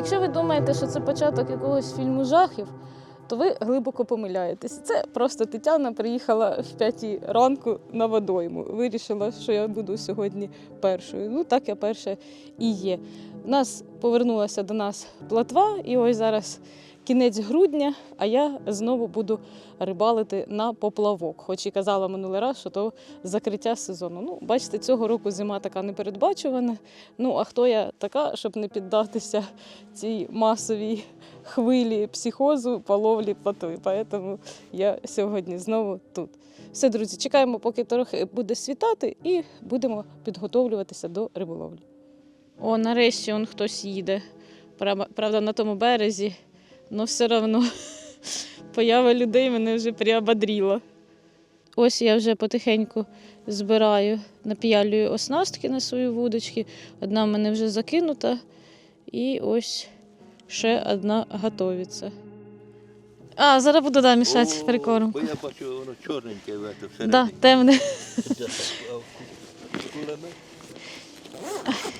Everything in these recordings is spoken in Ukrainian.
Якщо ви думаєте, що це початок якогось фільму жахів, то ви глибоко помиляєтесь. Це просто Тетяна приїхала в п'ятій ранку на водойму. Вирішила, що я буду сьогодні першою. Ну так я перша і є. У нас повернулася до нас платва, і ось зараз кінець грудня, а я знову буду рибалити на поплавок. Хоч і казала минулий раз, що то закриття сезону. Ну, бачите, цього року зима така непередбачувана. Ну а хто я така, щоб не піддатися цій масовій хвилі психозу по ловлі плотви. Тому я сьогодні знову тут. Все, друзі, чекаємо, поки трохи буде світати, і будемо підготовлюватися до риболовлі. О, нарешті он хтось їде. Правда, на тому березі, але все одно поява людей мене вже приободріла. Ось я вже потихеньку збираю, напіялюю оснастки на свої вудочки. Одна в мене вже закинута, і ось ще одна готується. А, зараз буду да, мішати прикорм. Бо я бачу, воно чорненьке в всередині. Да, темне.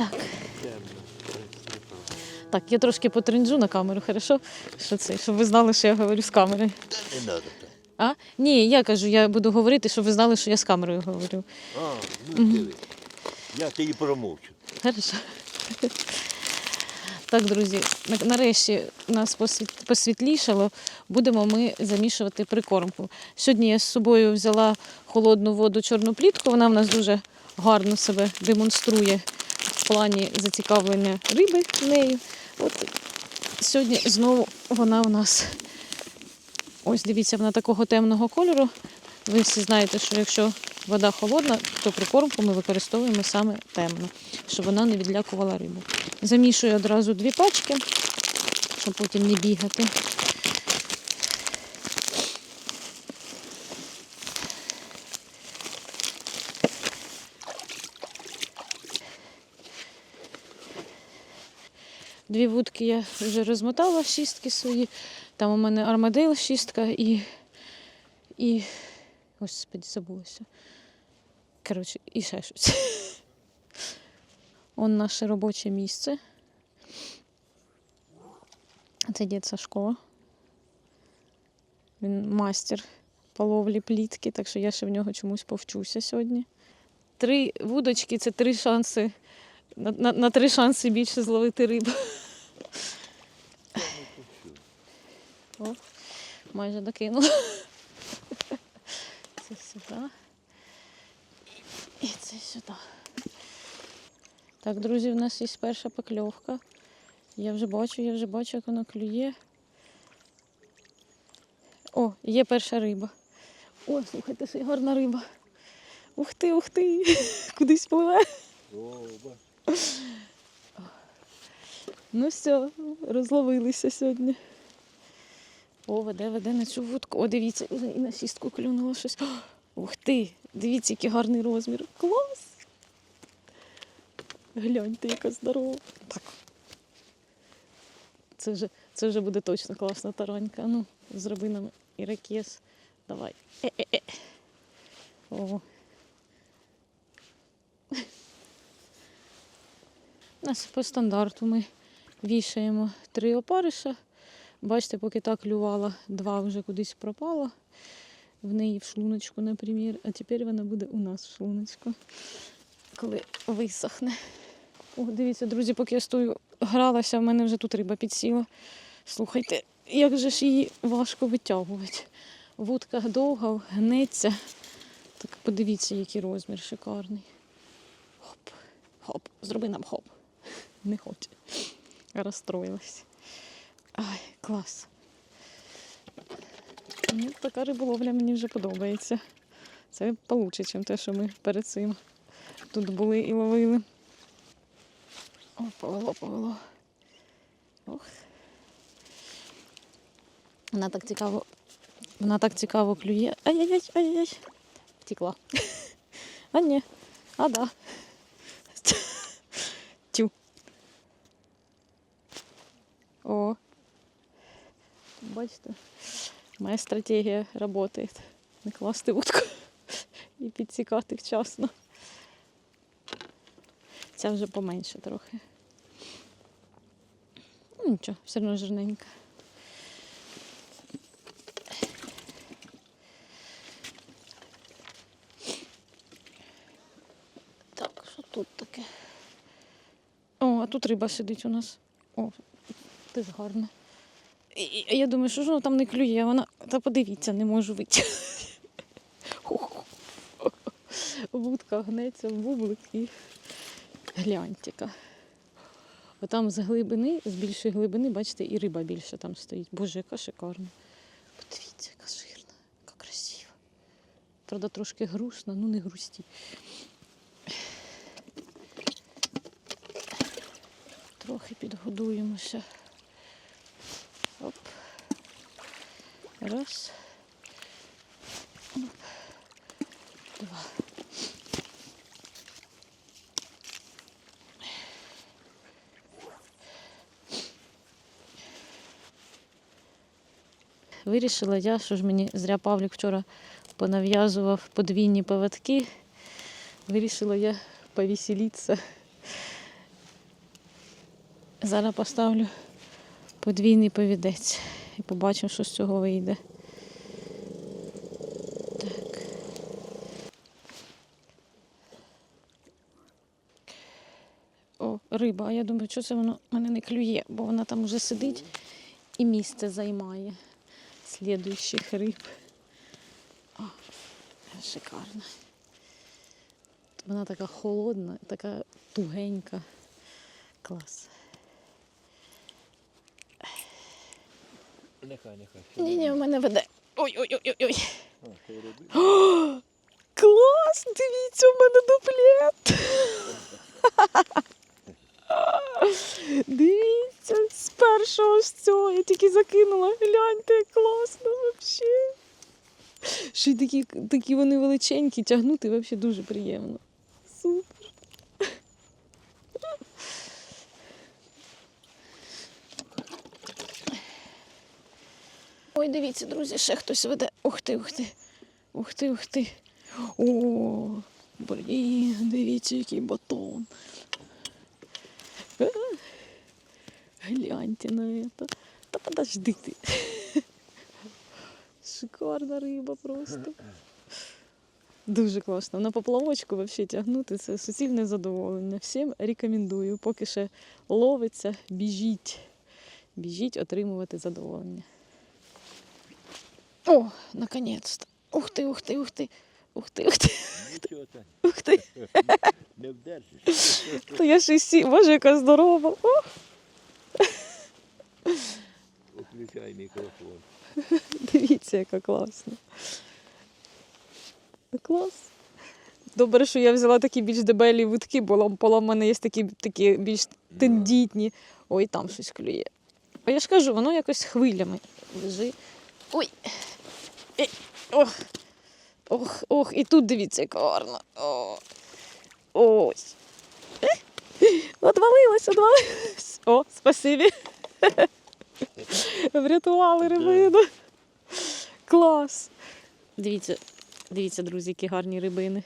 Так? Так. я трошки потринджу на камеру, хорошо? Що це? Щоб ви знали, що я говорю з. Не треба. А? Ні, я кажу, я буду говорити, щоб ви знали, що я з камерою говорю. А, ну диви. Я тоді промовчу. Хорошо. Так, друзі, нарешті нас посвітлішало. Будемо ми замішувати прикормку. Сьогодні я з собою взяла холодну воду чорну плітку. Вона в нас дуже гарно себе демонструє в плані зацікавлення риби нею. От сьогодні знову вона в нас. Ось дивіться, вона такого темного кольору. Ви всі знаєте, що якщо вода холодна, то прикормку ми використовуємо саме темну, щоб вона не відлякувала рибу. Замішую одразу дві пачки, щоб потім не бігати. Дві вудки я вже розмотала шістки свої. Там у мене армадейл шістка і. і... Господи, забулося. Коротше, і ще щось. Он наше робоче місце. Це дід Сашко. Він мастер по ловлі плітки, так що я ще в нього чомусь повчуся сьогодні. Три вудочки це три шанси. На, на, на три шанси більше зловити рибу. О, майже докинула. Це сюди. І це сюди. Так, друзі, в нас є перша покльовка. Я вже бачу, я вже бачу, як вона клює. О, є перша риба. О, слухайте, це гарна риба. Ух ти, ух ти! Кудись пливе. Ну все, розловилися сьогодні. О, веде, веде на цю вудку. О, дивіться, і на шістку клюнуло щось. О, Ух ти! Дивіться, який гарний розмір. Клас! Гляньте, яка здорова. Так. Це вже, це вже буде точно класна таранька. Ну, зроби нам іракес. Давай. Е-е-е. О. Нас по стандарту ми вішаємо три опариша. Бачите, поки так клювала, два вже кудись пропало. В неї в шлуночку, наприклад, а тепер вона буде у нас в шлуночку, коли висохне. О, дивіться, друзі, поки я стою, гралася, в мене вже тут риба підсіла. Слухайте, як же ж її важко витягувати. Вудка довга, гнеться. Так подивіться, який розмір шикарний. Хоп, хоп, зроби нам хоп. Не хоче. Розстроїлась. Ай, клас. Ну, така риболовля мені вже подобається. Це получше, ніж те, що ми перед цим тут були і ловили. О, повело, повело. Ох. Вона так цікаво. Вона так цікаво клює. Ай-яй-яй, ай-яй-яй. Втекла. А ні. А да. Тю. О. Бачите, моя стратегія працює. Не класти вудку і підсікати вчасно. Ця вже поменше трохи. Ну нічого, все одно жирненька. Так, що тут таке? О, а тут риба сидить у нас. О, теж гарно. І, і- а я думаю, що ж воно там не клює, а вона. Та подивіться, не можу вийти. Вудка гнеться в бублик і гляньте-ка. Отам з глибини, з більшої глибини, бачите, і риба більше там стоїть. Боже, яка шикарна. Подивіться, яка жирна, яка красива. Правда, трошки грустна, ну не грусті. Трохи підгодуємося. Раз. Два. Вирішила я, що ж мені зря Павлік вчора понав'язував подвійні поводки. Вирішила я повеселитися. Зараз поставлю подвійний повідець і побачимо, що з цього вийде. Так. О, риба. А я думаю, що це воно мене не клює, бо вона там вже сидить і місце займає слідуючих риб. О, шикарно. Вона така холодна, така тугенька. Клас. Нехай, нехай. Ні, ні, в мене веде. Ой-ой-ой-ой. А. Клас! Дивіться, у мене дуплет. Дивіться, з першого з цього я тільки закинула. Гляньте, класно взагалі. Ще й такі, такі вони величенькі, тягнути взагалі дуже приємно. Супер. Ой, дивіться, друзі, ще хтось веде. Ух ти, ух ти. Ух ти, ух ти. О, блін, дивіться, який батон. Гляньте на это. Та подожди ти. Шикарна риба просто. Дуже класно. На поплавочку взагалі тягнути це суцільне задоволення. Всім рекомендую. Поки ще ловиться, біжіть. Біжіть отримувати задоволення. О, наконець-то. Ух ти, ух ти, ух ти. Ух ти, ух ти, Нічого ух ти. Не вдержиш. Та я ще й сі. Боже, яка здорова. О, Включай мікрофон. дивіться, яка класна. Клас. Добре, що я взяла такі більш дебелі вудки, бо лам- в мене є такі, такі більш тендітні. Ой, там щось клює. А я ж кажу, воно якось хвилями лежить. Ой. Ох. Ох, ох, і тут дивіться, яка гарна. О. Ось. Е, Отвалилась, отвалилась. О, спасибі. Врятували рибину. Клас. Дивіться, дивіться, друзі, які гарні рибини.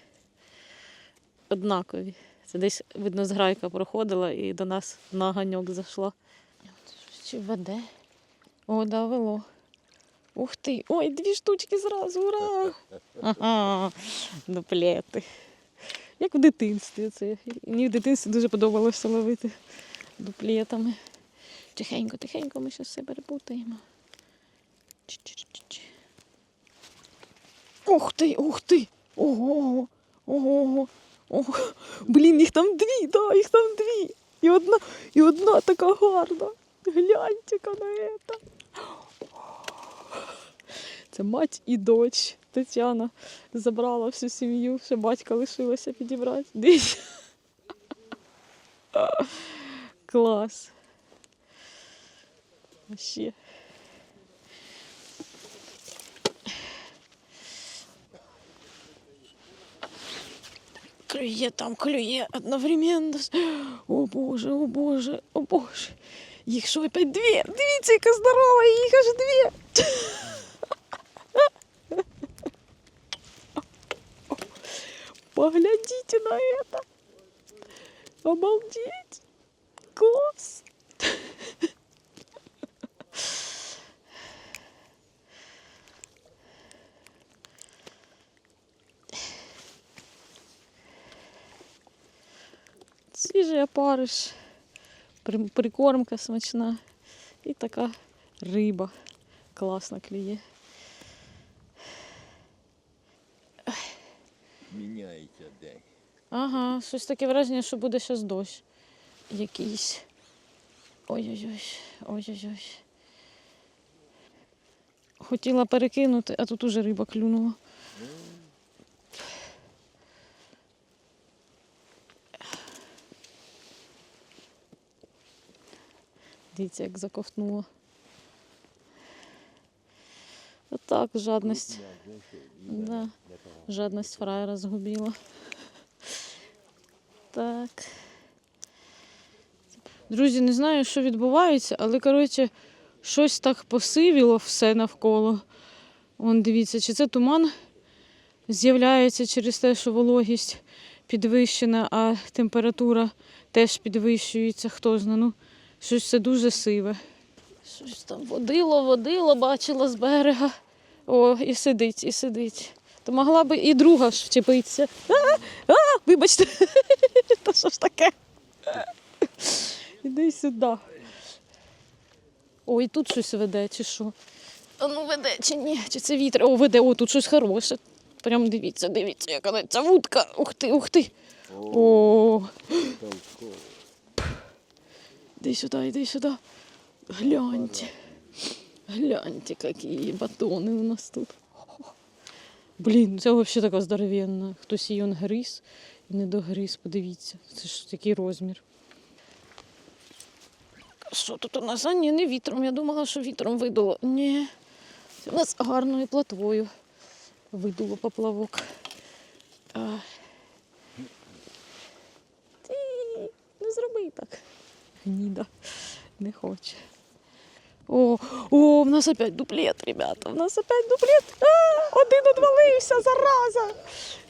Однакові. Це десь, видно, зграйка проходила і до нас на ганьок зайшла. Чи веде? О, да, вело. Ух ти! Ой, дві штучки зразу, ура! Ага, дуплети. Як в дитинстві. Це. Мені в дитинстві дуже подобалося ловити дуплетами. Тихенько, тихенько ми зараз все перепутаємо. Ух ти, ух ти! Ого! Ого! Ого! Блін, їх там дві, да, їх там дві. І одна, і одна така гарна. Гляньте-ка на это. Це мать і дочь. Тетяна забрала всю сім'ю, ще батька лишилося підібрати. Дивіться. Клас. Вообще. Клює там, клює одновременно. О Боже, о Боже, о Боже. Їх що опять дві? Дивіться, яка здорова, їх аж дві. Поглядите на это! Обалдеть! Класс! Свіжий опариш, прикормка смачна и такая рыба, классно клює. Ага, щось таке враження, що буде зараз дощ якийсь. Ой-ой-ой, ой-ой-ой. Хотіла перекинути, а тут уже риба клюнула. Дивіться, як заковтнула. Отак, жадність. Да. Жадність фраєра згубила. Так. Друзі, не знаю, що відбувається, але коротше, щось так посивіло все навколо. Вон дивіться, чи це туман з'являється через те, що вологість підвищена, а температура теж підвищується, хто знає. Ну, щось це дуже сиве. Щось там водило, водило, бачила з берега. О, і сидить, і сидить. То могла би і друга ж вчепитися. А, а, вибачте, та що ж таке? Іди сюди. Ой, тут щось веде, чи що? А ну веде чи ні? Чи це вітер? О, веде, о, тут щось хороше. Прям дивіться, дивіться, яка ця вудка. Ух ти, ух ти. О, іди сюди, іди сюди. Гляньте. Гляньте, які батони у нас тут. Блін, це взагалі така здоровенна. Хтось її он гриз не догриз, подивіться. Це ж який розмір. Що тут у нас? А ні, не вітром. Я думала, що вітром видуло. Ні. Це у нас гарною платвою видуло поплавок. А. Ти не зроби так. Гніда не хоче. О, о, в нас опять дуплет, ребята. В нас опять дуплет. А, один одвалився, зараза.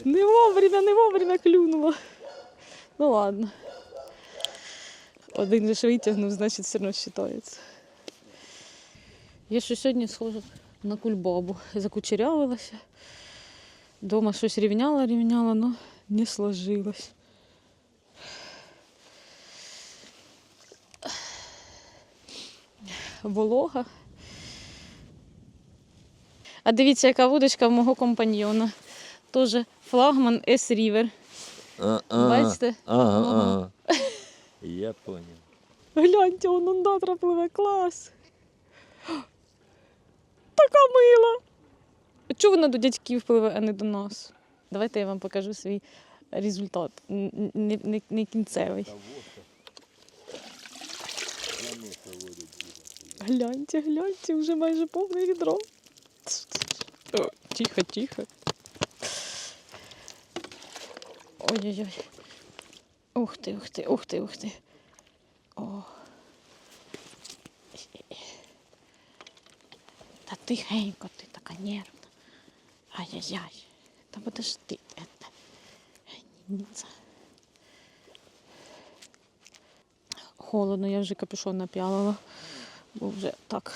Не вовремя, не вовремя клюнуло. Ну ладно. Один ж витягнув, значить все одно вважається. Я ще сьогодні схожу на кульбабу. Закучерявилася. Дома щось рівняла, рівняла, але не сложилось. Волога. А дивіться, яка вудочка в мого компаньйона. Тоже флагман S-River. Бачите? Ага, Ага. ага. Я понял. Гляньте, он ондатра пливе, клас. Така мила. Чого вона до дядьків пливе, а не до нас? Давайте я вам покажу свій результат. Не, не, не кінцевий. Гляньте, гляньте, вже майже повне відро. О, Тихо, тихо. Ой-ой-ой. Ух ти, ух ти, ух ти, ух ти. О. Та тихенько ти така нервна. Ай-яй-яй. Та. Это. Ніця. Холодно, я вже капюшон напялила, бо вже так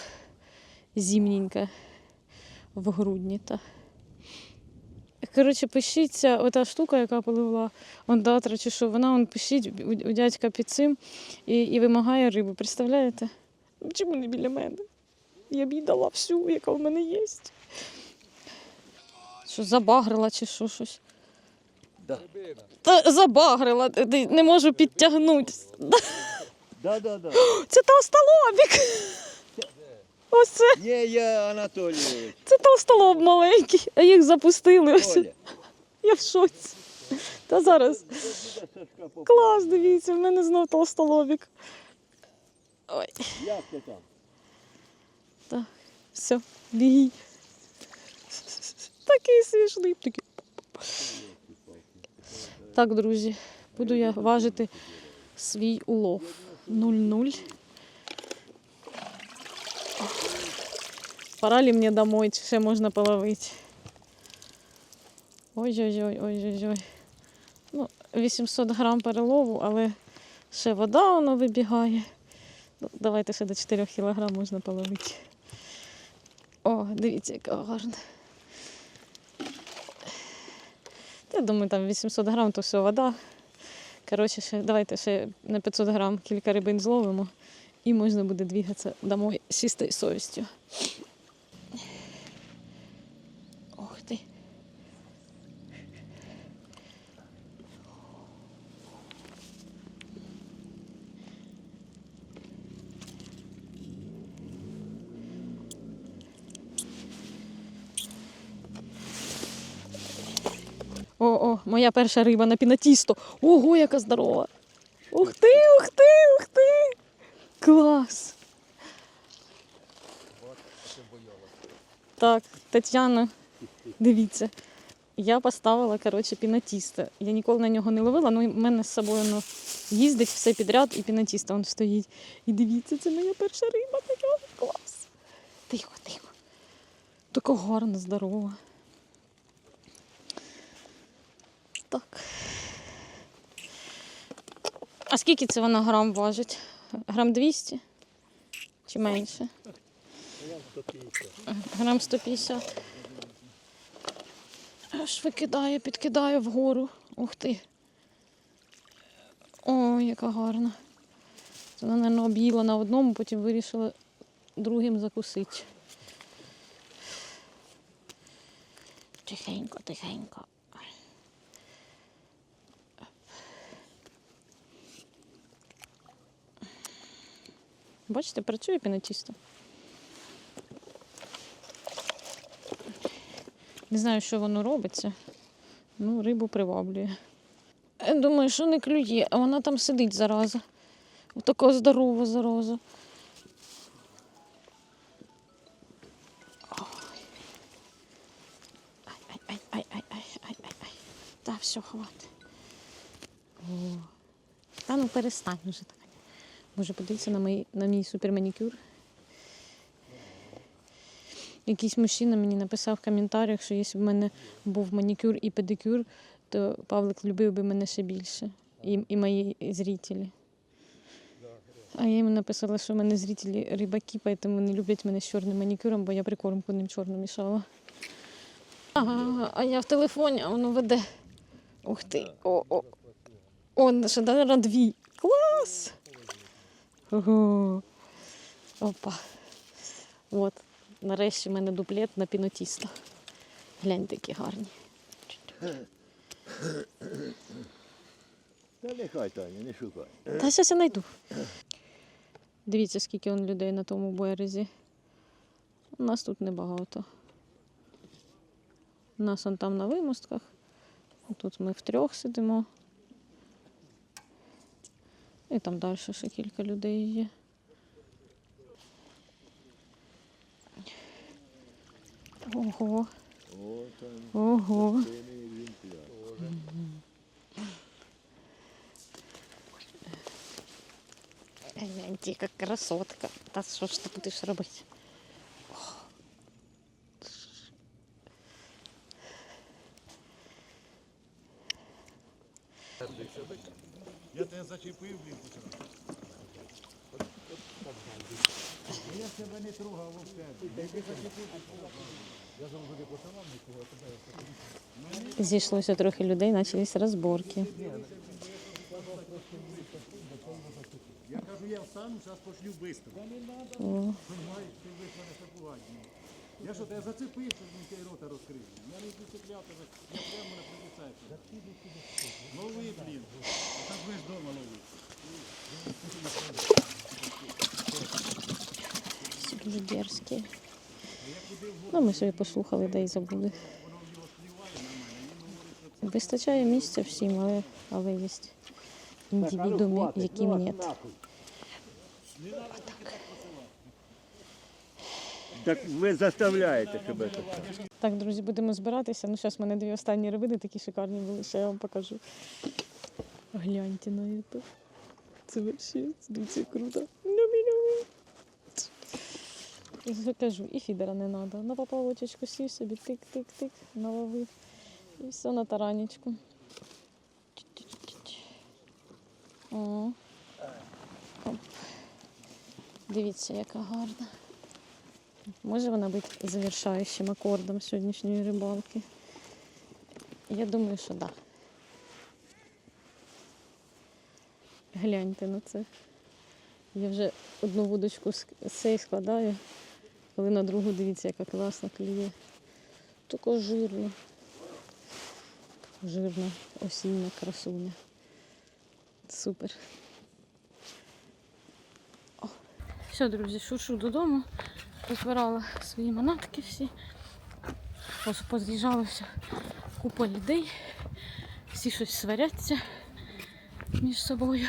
зимненько в грудні. Та. Коротше, пишіться, ота штука, яка поливала ондатра, чи що, вона он пишіть у, дядька під цим і, і вимагає рибу. Представляєте? Ну, Чому не біля мене? Я б їй дала всю, яка в мене є. Що забагрила чи що щось? Да. Та забагрила, не можу підтягнути. Да, да, да. Це толстолобік. Ось це, Ні, я Анатолійович. це толстолоб маленький, а їх запустили. Ось. Оля. Я в шоці. Та зараз. Клас, дивіться, в мене знов толстолобік. Ой, Як ти там? так, все, бігій. Такий смішний. Такий. Так, друзі, буду я важити свій улов. 0-0. Пора ли мені домой, ще можна половити? Ой-ой-ой, ой-ой-ой. Ну, 800 грам перелову, але ще вода воно вибігає. Ну, давайте ще до 4 кг можна половити. О, дивіться, яка гарна. Я думаю, там 800 грам, то все вода. Коротше, ще, давайте ще на 500 грам кілька рибин зловимо, і можна буде двігатися домой з чистою совістю. Ох ти. Моя перша риба на пінатісто. Ого, яка здорова. Ух ти, ух ти, ух ти. Клас. Так, Тетяна, дивіться. Я поставила, коротше, пінатіста. Я ніколи на нього не ловила, але в мене з собою ну, їздить все підряд і пінатіста він стоїть. І дивіться, це моя перша риба така. Клас. Тихо, тихо. Така гарна, здорова. Так. А скільки це вона грам важить? Грам 200? Чи менше? Грам 150. Аж викидає, підкидає вгору. Ух ти. Ой, яка гарна. Це вона, мабуть, об'їла на одному, потім вирішила другим закусити. Тихенько, тихенько. Бачите, працює пінатісто. Не знаю, що воно робиться. Ну, рибу приваблює. Думаю, що не клює, а вона там сидить зараза. Така здорова зараза. Ай-ай-ай-ай-ай-ай-ай. Та все, хватить. Та ну перестань вже так. Може подивитися на мій, на мій суперманікюр. Якийсь мужчина мені написав в коментарях, що якщо б в мене був манікюр і педикюр, то Павлик любив би мене ще більше. І, і мої зрителі. А я йому написала, що в мене зрителі рибаки, тому не люблять мене з чорним манікюром, бо я прикормку ним чорну мішала. Ага, а я в телефоні, а воно веде. Ух ти. О, о. О, ще дві. Клас! Ого. Опа. От. Нарешті в мене дуплет на пінотісто. Гляньте, які гарні. Та нехай, Таня, не шукай. Та зараз я знайду. Дивіться, скільки он людей на тому березі. У нас тут небагато. У нас он там на вимостках. Тут ми втрьох сидимо. І там далі ще кілька людей є. Ого, ого. Гляньте, яка красотка. Та що ж ти будеш робити? Я тебе зачепив, блін, Я тебе не трогав вовсе. Зійшлося трохи людей, почались розборки. Я кажу, я встану, зараз пошлю швидко. Я що, тебе зацепив, щоб він цей рота розкрив? Я не зацепляв тебе, я прямо на прицепі. Лови, блін. А так ви ж вдома лови. всі дуже дерзкі. Ну, ми собі послухали, да і забули. Вистачає місця всім, але, але є індивідуми, яким ні. Так ви заставляєте себе так. Так, друзі, будемо збиратися. Ну, зараз в мене дві останні рибини такі шикарні були, що я вам покажу. Гляньте на це. Це вообще, дивіться, круто. Кажу, і фідера не треба. На поплавочечку сів собі, тик-тик-тик, наловив. І все на таранечку. О. Оп. Дивіться, яка гарна. Може вона бути завершаючим акордом сьогоднішньої рибалки? Я думаю, що так. Да. Гляньте на це. Я вже одну вудочку з з складаю, коли на другу дивіться, яка класна клює. Така жирна. Жирна осіння красуня. Супер. Все, друзі, шушу додому. Позбирала свої манатки всі. Ось поз'їжджалося купа людей. Всі щось сваряться між собою.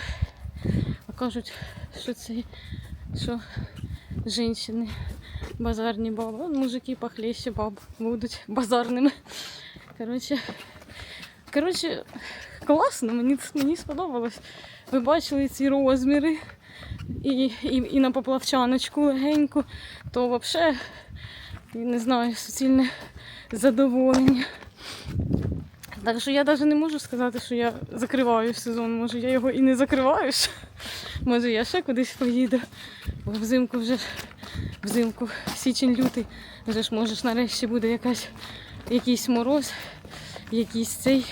А кажуть, що це що жінки базарні баби. Мужики похлеще баб будуть базарними. Коротше, коротше, класно, мені, мені сподобалось. Ви бачили ці розміри і, і, і на поплавчаночку легеньку, то взагалі, не знаю, суцільне задоволення. Так що я навіть не можу сказати, що я закриваю сезон. Може я його і не закриваю. Може я ще кудись поїду. Бо взимку вже взимку, січень-лютий, вже ж може нарешті буде якась, якийсь мороз, якийсь цей,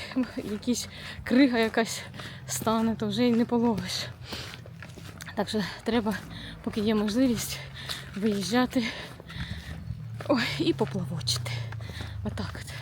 якийсь крига якась стане, то вже й не половиш. Так що треба, поки є можливість, виїжджати ой, і поплавочити. Отак. от.